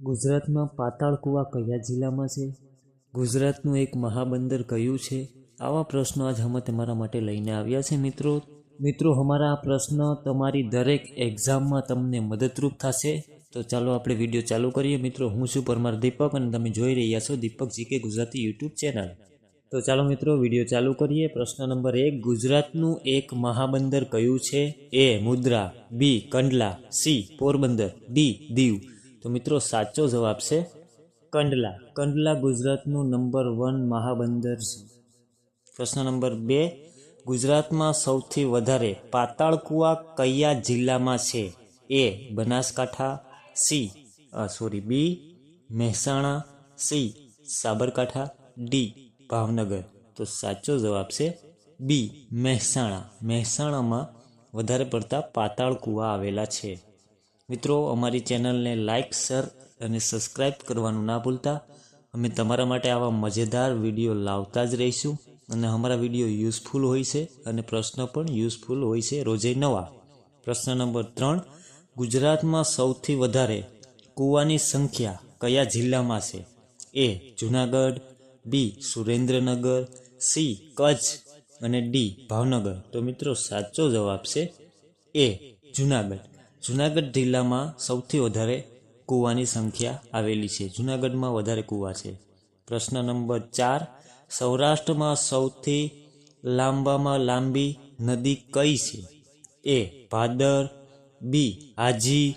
ગુજરાતમાં પાતાળકુવા કયા જિલ્લામાં છે? ગુજરાતનું એક મહાબંદર કયું છે? આવા પ્રશ્નો આજ અમે તમારા માટે લઈને આવ્યા છે, મિત્રો. મિત્રો, અમારા આ પ્રશ્ન તમારી દરેક એક્ઝામમાં તમને મદદરૂપ થશે. તો ચાલો આપણે વીડિયો ચાલુ કરીએ. મિત્રો, હું છું પરમાર દીપક અને તમે જોઈ રહ્યા છો Deepak GK Gujarati YouTube channel. તો ચાલો મિત્રો વીડિયો ચાલુ કરીએ. પ્રશ્ન નંબર એક, ગુજરાતનું એક મહાબંદર કયું છે? A, Mudra, B, Kandla, C, Porbandar, D, Diu. તો મિત્રો, સાચો જવાબ છે કંડલા. કંડલા ગુજરાતનું નંબર વન મહાબંદર છે. પ્રશ્ન નંબર બે, ગુજરાતમાં સૌથી વધારે પાતાળકુવા કયા જિલ્લામાં છે? A, Banaskantha, C sorry B, Mehsana, C, Sabarkantha, D, Bhavnagar. તો સાચો જવાબ છે બી, મહેસાણા. મહેસાણામાં વધારે પડતા પાતાળકુવા આવેલા છે. મિત્રો, અમારી ચેનલને લાઇક શેર અને સબસ્ક્રાઈબ કરવાનું ના ભૂલતા. અમે તમારા માટે આવા મજેદાર વીડિયો લાવતા જ રહીશું અને અમારા વીડિયો યુઝફુલ હોય છે અને પ્રશ્ન પણ યુઝફુલ હોય છે રોજે નવા. પ્રશ્ન નંબર ત્રણ, ગુજરાતમાં સૌથી વધારે કૂવાની સંખ્યા કયા જિલ્લામાં છે? A, Junagadh B Surendranagar C Kutch અને ડી ભાવનગર. તો મિત્રો, સાચો જવાબ છે એ, જુનાગઢ. જુનાગઢ જિલ્લામાં સૌથી વધારે કૂવાની સંખ્યા આવેલી છે. જુનાગઢમાં વધારે કૂવા છે. પ્રશ્ન નંબર ચાર, સૌરાષ્ટ્રમાં સૌથી લાંબામાં લાંબી નદી કઈ છે? એ, ભાદર, બી હાજી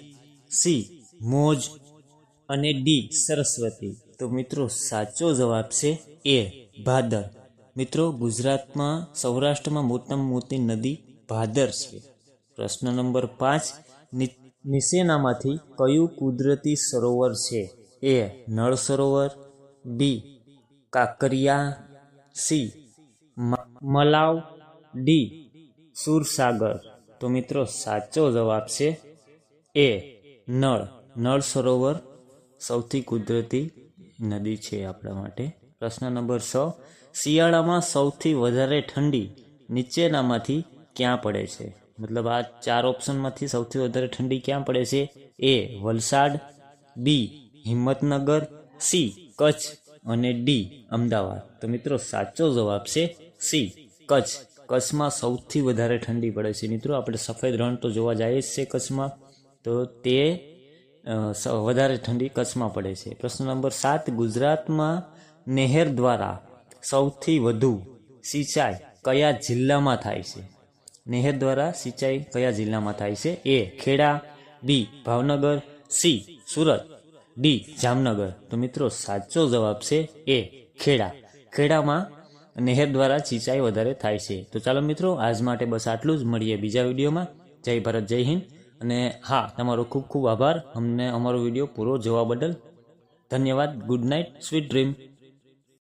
સી, મોજ અને ડી, સરસ્વતી. તો મિત્રો, સાચો જવાબ છે એ, ભાદર. મિત્રો, ગુજરાતમાં સૌરાષ્ટ્રમાં મોટામાં મોટી નદી ભાદર છે. પ્રશ્ન નંબર પાંચ નીચેનામાંથી કયું કુદરતી સરોવર છે? A, Nal Sarovar, B, Kankaria, C Malav, D, Sursagar. તો મિત્રો, સાચો જવાબ છે એ, નળ. નળ સરોવર સૌથી કુદરતી નદી છે આપણા માટે. પ્રશ્ન નંબર છ. શિયાળામાં સૌથી વધારે ઠંડી નીચેનામાંથી ક્યાં પડે છે? મતલબ આ ચાર ઓપ્શનમાંથી સૌથી વધારે ઠંડી ક્યાં પડે છે? A Valsad, B Himmatnagar, C Kutch અને ડી અમદાવાદ. તો મિત્રો સાચો જવાબ છે સી કચ્છ. કચ્છમાં સૌથી વધારે ઠંડી પડે છે. મિત્રો આપણે સફેદ રણ તો જોવા જઈએ જ છે કચ્છમાં. તો તે વધારે ઠંડી કચ્છમાં પડે છે. પ્રશ્ન નંબર સાત, ગુજરાતમાં નહેર દ્વારા સૌથી વધુ સિંચાઈ કયા જિલ્લામાં થાય છે? નહેર દ્વારા સિંચાઈ કયા જિલ્લામાં થાય છે? A Kheda, B Bhavnagar, C Surat, D Jamnagar. તો મિત્રો, સાચો જવાબ છે એ ખેડા. ખેડામાં નહેર દ્વારા સિંચાઈ વધારે થાય છે. તો ચાલો મિત્રો, આજ માટે બસ આટલું જ. મળીએ બીજા વિડીયોમાં. જય ભારત, જય હિન્દ. અને હા, તમારો ખૂબ ખૂબ આભાર. અમને અમારો વીડિયો પૂરો જોવા બદલ ધન્યવાદ. Good night sweet dream